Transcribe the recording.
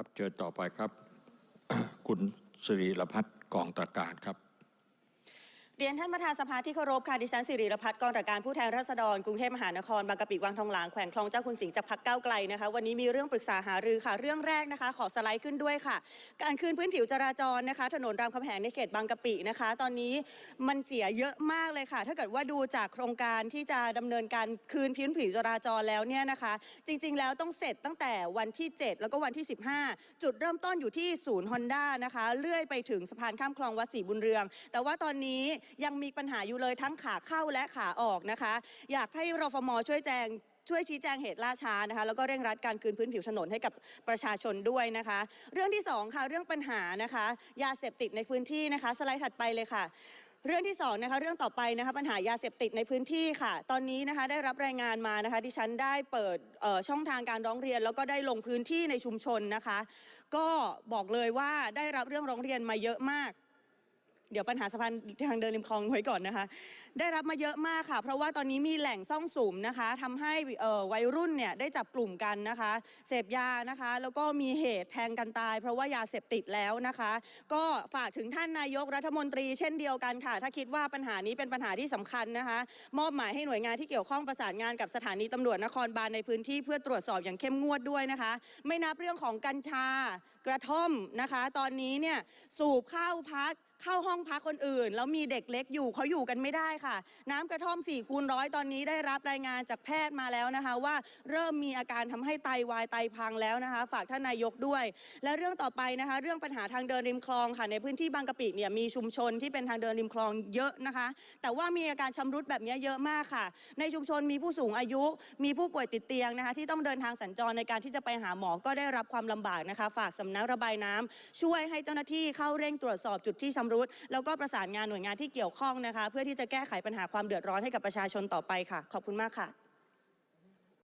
ครับเชิญต่อไปครับ คุณสิริรพัฒน์กองตระการครับ เรียนท่านประธานสภาที่เคารพค่ะดิฉันสิริรพัฒน์กองตรการผู้แทนราษฎรกรุงเทพมหานครบางกะปิวังทองหลางแขวงคลองเจ้าคุณสิงห์จากพักเก้าไกลนะคะ วันนี้มีเรื่องปรึกษาหารือค่ะ เรื่องแรกนะคะ ขอสไลด์ขึ้นด้วยค่ะ การคืนพื้นผิวจราจรนะคะ ถนนรามคำแหงในเขตบางกะปินะคะ ตอนนี้มันเสียเยอะมากเลยค่ะ ถ้าเกิดว่าดูจากโครงการที่จะดำเนินการคืนพื้นผิวจราจรแล้วเนี่ยนะคะ จริง ๆ แล้วต้องเสร็จตั้งแต่วันที่ 7 แล้วก็วันที่ 15 จุดเริ่มต้นอยู่ที่ศูนย์ฮอนด้านะคะเลื่อยไปถึงสะพานข้ามคลองวัดศรีบุญเรือง แต่ว่าตอนนี้ยังมีปัญหาอยู่เลยทั้งขาเข้าและขาออกนะคะ อยากให้รฟมช่วยแจงช่วยชี้แจงเหตุล่าช้านะคะแล้วก็เร่งรัดการคืนพื้นผิวถนนให้กับประชาชนด้วยนะคะ เรื่องที่สองค่ะเรื่องปัญหานะคะ ยาเสพติดในพื้นที่นะคะ สไลด์ถัดไปเลยค่ะเรื่องที่สองนะคะเรื่องต่อไปนะคะปัญหายาเสพติดในพื้นที่ค่ะ ตอนนี้นะคะได้รับรายงานมานะคะดิฉันได้เปิดช่องทางการร้องเรียน แล้วก็ได้ลงพื้นที่ในชุมชนนะคะ ก็บอกเลยว่าได้รับเรื่องร้องเรียนมาเยอะมาก เดี๋ยวปัญหาสะพานทางเดินริมคลองไว้ก่อนนะคะ ได้รับมาเยอะมากค่ะ เพราะว่าตอนนี้มีแหล่งซ่องสุมนะคะทำให้วัยรุ่นเนี่ยได้จับกลุ่มกันนะคะ เสพยานะคะ แล้วก็มีเหตุแทงกันตาย เพราะว่ายาเสพติดแล้วนะคะ ก็ฝากถึงท่านนายกรัฐมนตรีเช่นเดียวกันค่ะ ถ้าคิดว่าปัญหานี้เป็นปัญหาที่สำคัญนะคะ มอบหมายให้หน่วยงานที่เกี่ยวข้องประสานงานกับสถานีตำรวจนครบาลในพื้นที่เพื่อตรวจสอบอย่างเข้มงวดด้วยนะคะ ไม่นับเรื่องของกัญชากระท่อมนะคะ ตอนนี้เนี่ยสูบข้าวพัก เข้าห้องพักคนอื่น แล้วมีเด็กเล็กอยู่เขาอยู่กันไม่ได้ค่ะ น้ำกระท่อม4ี่คูณร้อยตอนนี้ได้รับรายงานจากแพทย์มาแล้วนะคะ ว่าเริ่มมีอาการทำให้ไตวายไตพังแล้วนะคะ ฝากท่านนายกด้วย และเรื่องต่อไปนะคะ เรื่องปัญหาทางเดินริมคลองค่ะในพื้นที่บางกะปิเนี่ยมีชุมชนที่เป็นทางเดินริมคลองเยอะนะคะ แต่ว่ามีอาการชำรุดแบบนี้เยอะมากค่ะ ในชุมชนมีผู้สูงอายุ มีผู้ป่วยติดเตียงนะคะ ที่ต้องเดินทางสัญจรในการที่จะไปหาหมอก็ได้รับความลำบากนะคะ ฝากสำนักระบายน้ำช่วยให้เจ้าหน้าที่เข้าเร่งตรวจสอบจุดที่ชำรุดแล้วก็ประสานงานหน่วยงานที่เกี่ยวข้องนะคะ เพื่อที่จะแก้ไขปัญหาความเดือดร้อนให้กับประชาชนต่อไปค่ะ ขอบคุณมากค่ะ